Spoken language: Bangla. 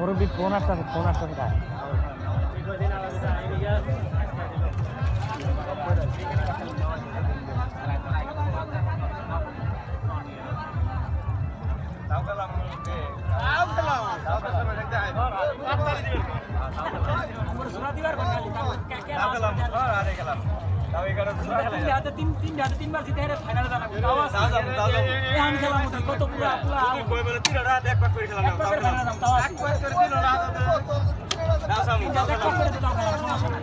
রবি ফোন আসতেছে ফোন আসতেছে তাই? তিনবার জিতে হেরে ফাইনালে জানাব তাও আছে এই আমি খেলাম কত পুরা পুরা। একবার করে ফাইনালে যাব তাও আছে তিনটা এক করে দিতাম খেলা সমস্যা নাই।